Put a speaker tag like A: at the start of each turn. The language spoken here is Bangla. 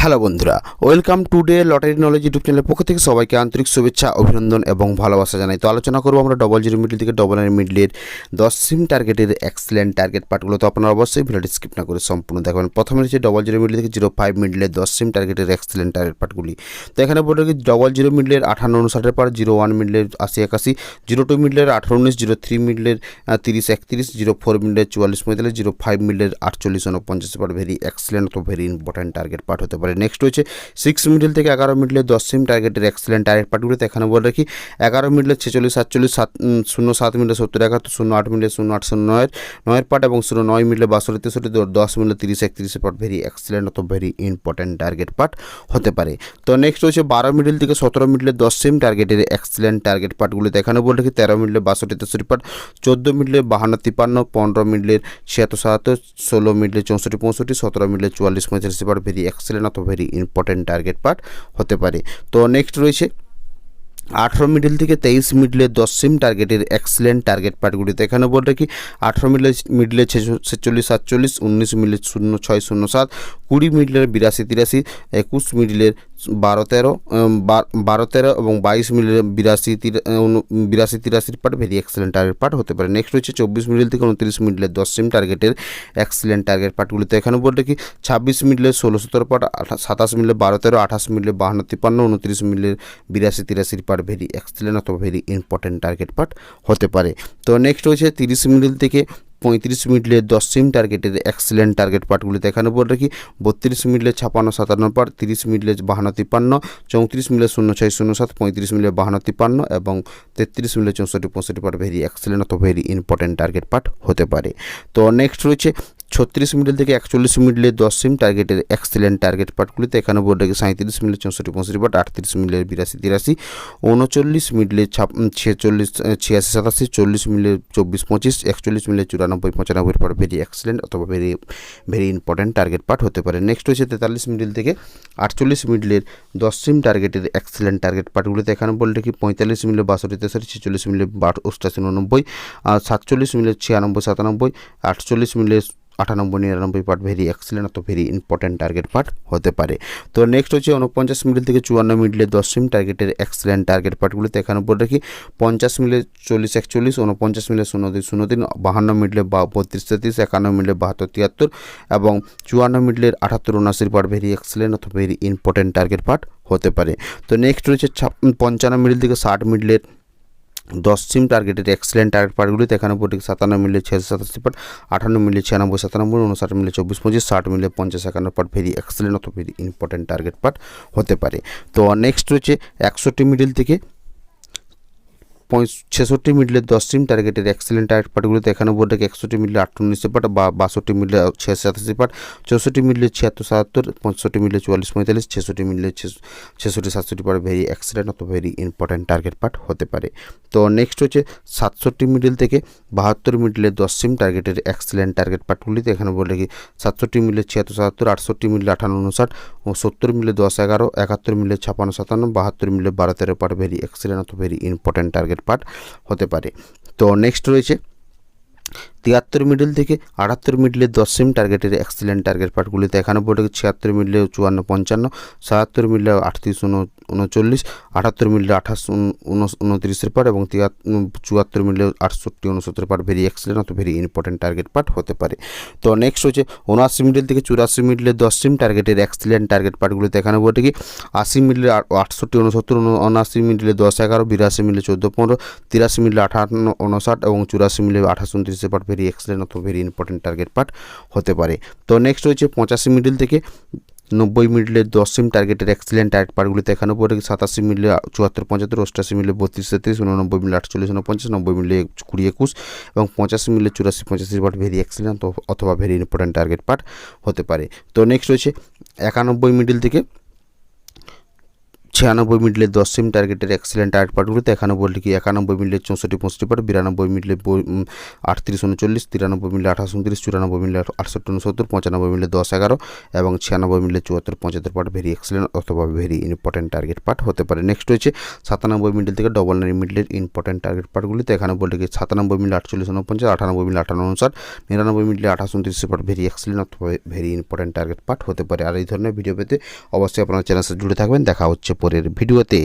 A: হ্যালো বন্ধুরা, welcome today lottery knowledge YouTube চ্যানেলের পক্ষ থেকে সবাইকে আন্তরিক শুভেচ্ছা, অভিনন্দন এবং ভালোবাসা জানাই। তো আলোচনা করব আমরা ডবল জিরো মিডল থেকে ডবল নাইন মিডলের দশ সিম টার্গেটের এক্সেলেন্ট টার্গেট পার্টগুলো তো আপনারা অবশ্যই ভিডিওটি স্কিপ না করে সম্পূর্ণ দেখবেন। প্রথমে রয়েছে ডবল জিরো মিডল থেকে জিরো ফাইভ মিডলের দশ সিম টার্গেটের এক্সেলেন্ট টার্গেট পার্টগুলি তো এখানে বলে রাখি ডবল জিরো মিডলের আঠান্ন উনষাটের পার জিরো ওয়ান মিডলের আশি একাশি জিরো টু মিডলের আঠারো উনিশ জিরো থ্রি মিডলের তিরিশ একত্রিশ জিরো ফোর মিডলের চুয়াল্লিশ পঁয়তাল্লিশ জিরো ফাইভ মিডলের আটচল্লিশ উনপঞ্চাশ পার ভেরি এক্সেলেন্ট তো ভেরি ইম্পর্ট্যান্ট টার্গেট পার্ট হতে পারে। নেক্সট হচ্ছে সিক্স মিডল থেকে এগারো মিডলের দশ সিম টার্গেটের এক্সেলেন্ট টার্গেট পার্টগুলোতে এখানে বলে রাখি এগারো মিডলের ছেচল্লিশ সাতচল্লিশ সাত শূন্য সাত মিডলে সত্তর একাত্তর শূন্য আট মিডলে শূন্য আট শূন্য নয়ের নয়ের পার্ট এবং শূন্য নয় মিডলে বাষট্টি তেষট্টি দশ মিডলে তিরিশ একত্রিশের পার্ট ভেরি এক্সেলেন্ট অত ভেরি ইম্পর্ট্যান্ট টার্গেট পার্ট হতে পারে তো নেক্সট হচ্ছে বারো মিডল থেকে সতেরো মিডলের দশ সিম টার্গেটের এক্সেলেন্ট টার্গেট পার্টগুলোতে এখানে বলে রাখি তেরো মিডলে বাষট্টি তেষট্টি পার্ট চোদ্দ মিডলে বাহান্ন তিপ্পান্ন পনেরো মিডলের ছিয়াত্তর সাতাত্তর ষোলো মিডলে চৌষট্টি পঁয়ষট্টি সতেরো মিডলে চুয়াল্লিশ পঁয়তাল্লিশ পার্ট ভেরি এক্সেলেন্ট অত ভেরি ইম্পর্ট্যান্ট টার্গেট পার্ট হতে পারে। তো নেক্সট রয়েছে, আঠেরো মিডল থেকে তেইশ মিডলের দশ সিম টার্গেটের এক্সেলেন্ট টার্গেট পার্টগুলিতে এখানে বলে রাখি আঠেরো মিডলে মিডলে ছেচল্লিশ সাতচল্লিশ, উনিশ মিডলে শূন্য, ছয় শূন্য সাত কুড়ি মিডলের বিরাশি, তিরাশি, একুশ মিডলের বারো, তেরো বারো তেরো এবং বাইশ মিডলের বিরাশি বিরাশি, তিরাশির part very excellent target part হতে পারে। নেক্সট হচ্ছে চব্বিশ মিডল থেকে উনত্রিশ মিডলের দশ সিম টার্গেটের এক্সেলেন্ট টার্গেট পার্টগুলিতে এখানে বলে কি ছাব্বিশ মিডলের ষোলো, সতেরো পার্ট সাতাশ মিডলে বারো, তেরো, আঠাশ মিডলে বাহান্ন, তিপ্পান্ন, উনত্রিশ মিডলের বিরাশি, তিরাশির পার্ট ভেরি এক্সেলেন্ট অথবা ভেরি ইম্পর্ট্যান্ট টার্গেট পার্ট হতে পারে। তো নেক্সট হচ্ছে তিরিশ মিডল থেকে পঁয়ত্রিশ মিডলের দশ সিম টার্গেটের এক্সেলেন্ট টার্গেট পার্টগুলি এখানে বলে রাখি। বত্রিশ মিডলে ছাপান্ন সাতান্ন পার তিরিশ মিডলে বাহান্ন তিপ্পান্ন, চৌত্রিশ মিলে শূন্য ছয় শূন্য সাত, পঁয়ত্রিশ মিলে বাহান্ন তিপ্পান্ন এবং তেত্রিশ মিলে চৌষট্টি পঁয়ষট্টি পার ভেরি এক্সেলেন্ট অথবা ভেরি ইম্পর্টেন্ট টার্গেট পার্ট হতে পারে। তো নেক্সট রয়েছে ছত্রিশ মিডল থেকে একচল্লিশ মিডলের দশ সিম টার্গেটের এক্সেলেন্ট টার্গেট পার্টগুলিতে এখানে রাখি সাঁত্রিশ মিলে চৌষট্টি পঁয়ষট্টি পার্ট আটত্রিশ মিলের বিরাশি তিরাশি উনচল্লিশ মিডলের ছাপ ছেচল্লিশ ছিয়াশি সাতাশি চল্লিশ মিলে চব্বিশ পঁচিশ একচল্লিশ মিলে চুরানব্বই পঁচানব্বই পার্ট ভেরি এক্সেলেন্ট অথবা very very important target part হতে পারে নেক্সট হচ্ছে তেতাল্লিশ মিডল থেকে আটচল্লিশ মিডলের দশ সিম টার্গেটের এক্সেলেন্ট টার্গেট পার্টগুলিতে এখানে বলে রাখি পঁয়তাল্লিশ মিলে বাষট্টি তেষট্টি ছেচল্লিশ মিলে অষ্টাশি উননব্বই আর সাতচল্লিশ মিলে ছিয়ানব্বই সাতানব্বই আটচল্লিশ মিলে আটানব্বই, নিরানব্বই পার্ট ভেরি এক্সেলেন্ট অত ভেরি ইম্পর্ট্যান্ট টার্গেট পার্ট হতে পারে। তো নেক্সট হচ্ছে উনপঞ্চাশ মিডিল থেকে চুয়ান্ন মিডলে দশ সিম টার্গেটের এক্সেলেন্ট টার্গেট পার্টগুলিতে এখানে বলে রাখি। পঞ্চাশ মিলে চল্লিশ, একচল্লিশ উনপঞ্চাশ মিলে শূন্য দুই শূন্য তিন, বাহান্ন মিডলে বা বত্রিশ, তেত্রিশ, একান্ন মিডলে বাহাত্তর, তিয়াত্তর এবং চুয়ান্ন মিডলের আটাত্তর, উনআশির পার্ট ভেরি এক্সেলেন্ট অত ভেরি ইম্পর্ট্যান্ট টার্গেট পার্ট হতে পারে। তো নেক্সট রয়েছে পঞ্চান্ন মিডিল থেকে ষাট মিডলের দশ সিম টার্গেটের এক্সেলেন্ট টার্গেট পার্টগুলিতে এখানে পড়ে সাতান্ন মিলে ছিয়াশি সাতাশি পার্ট আঠান্ন মিলে ছিয়ানব্বই সাতানব্বই, উনষাট মিলে চব্বিশ পঁচিশ, ষাট মিলে পঞ্চাশ একান্ন পার্ট ভেরি এক্সেলেন্ট অত ভেরি ইম্পর্টেন্ট টার্গেট পার্ট হতে পারে। তো নেক্সট রয়েছে একষট্টি মিডিল থেকে ছেষট্টি মিডলের দশ সিম টার্গেটের এক্সেলেন্ট টার্গেট পার্টগুলিতে এখানে রাখি একষট্টি মিডলে আটচল্লিশে পার্ট বা বাষট্টি মিডলে সাতাশি পাট চৌষট্টি মিডলে ছিয়াত্তর সাতাত্তর, পঁয়ষট্টি মিডলে চুয়াল্লিশ পঁয়তাল্লিশ, ছেষট্টি মিডলে ছেষট্টি সাতষট্টি পার্ট ভেরি এক্সেলেন্ট অত ভেরি ইম্পর্ট্যান্ট টার্গেট পার্ট হতে পারে। তো নেক্সট হচ্ছে সাতষট্টি মিডল থেকে বাহাত্তর মিডলে দশ সিম টার্গেটের এক্সেলেন্ট টার্গেট পার্টগুলিতে এখানে রাখি, সাতষট্টি মিলে ছিয়াত্তর সাতাত্তর, আটষট্টি মিলে আঠান্ন উনষাট ও সত্তর মিলে দশ এগারো, একাত্তর মিলে ছাপান্ন সাতান্ন, বাহাত্তর মিলে বারো তেরো পার্ট ভেরি এক্সেলেন্ট অত ভেরি ইম্পর্ট্যান্ট টার্গেট পার্ট হতে পারে। তো নেক্সট রয়েছে তিয়াত্তর মিডল থেকে আটাত্তর মিডলে দশ সিম টার্গেটের এক্সিলেন্ট টার্গেট পার্টগুলিতে বলে রাখি ছিয়াত্তর মিডলে চুয়ান্ন পঞ্চান্ন, সাতাত্তর মিডলে আটত্রিশ উন- উনচল্লিশ, আটাত্তর মিডলে আঠাশ উনত্রিশের পার্ট এবং চুয়াত্তর মিডলে আটষট্টি উনসত্তর পার্ট ভেরি এক্সিলেন্ট অত ভেরি ইম্পর্টেন্ট টার্গেট পার্ট হতে পারে। তো নেক্সট হচ্ছে উনআশি মিডল থেকে চুরাশি মিডলে দশ সিম টার্গেটের এক্সেলেন্ট টার্গেট পার্টগুলিতে বলে রাখি আশি মিডলে আটষট্টি উনসত্তর, উন- উনআশি মিডলে দশ এগারো, বিরাশি মিডলে চোদ্দ পনেরো, তিরাশি মিডলে আঠান্ন, উনষাট এবং চুরাশি মিলে আঠাশ, উনত্রিশের ভেরি এক্সেলেন্ট অত ভেরি ইম্পর্টেন্ট টার্গেট পার্ট হতে পারে। তো নেক্সট রয়েছে পঁচাশি মিডিল থেকে নব্বই মিডলের দশ সিম টার্গেটের এক্সেলেন্ট টার্গেট পার্টগুলিতে এখানে পড়ে সাতাশি মিলে চুয়াত্তর, পঁচাত্তর, অষ্টাশি মিলে বত্রিশ, তেত্রিশ, উননব্বই মিলে আটচল্লিশ, উনপঞ্চাশ, নব্বই মিলে কুড়ি, একুশ এবং পঁচাশি মিলে চুরাশি, পঁচাশি পার্ট ভেরি এক্সেলেন্ট অথবা ভেরি ইম্পর্টেন্ট টার্গেট পার্ট হতে পারে। তো নেক্সট রয়েছে একানব্বই মিডল থেকে ছিয়ানব্বই মিডলের দশ সিম টার্গেটের এক্সেলেন্ট টার্গেট পার্টগুলোতে একানব্বই কি একানব্বই মিডলের চৌষট্টি, পঁয়ষট্টি পার্ট বিরানব্বই মিডলে আটত্রিশ, উনচল্লিশ, তিরানব্বই মিলে আঠাশ, উনত্রিশ, চুরানব্বই মিলে আটষট্টি, উনসত্তর, পঁচানব্বই মিলে দশ, এগারো এবং ছিয়ানব্বই মিলে চুয়াত্তর, পঁচাত্তর পার্ট ভেরি এক্সেলেন্ট অথবা ভেরি ইম্পর্টেন্ট টার্গেট পার্ট হতে পারে। নেক্সট হচ্ছে সাতানব্বই মিডল থেকে ডবল নাইন মিডলের ইম্পর্টেন্ট টার্গেট পার্টগুলিতে এখানে বলতে কি সাতানব্বই মিলে আটচল্লিশ উনপঞ্চাশ আটানব্বই মিলে আটান্ন উনষাট নিরানব্বই মিডলে আঠাশ, উনত্রিশ পার্ট ভেরি এক্সেলেন্ট অথবা ভেরি ইম্পর্টেন্ট টার্গেট পার্ট হতে পারে। আর এই ধরনের ভিডিও পেতে অবশ্যই আপনার চ্যানেল জুড়ে থাকবেন। দেখা হচ্ছে পরের ভিডিওতে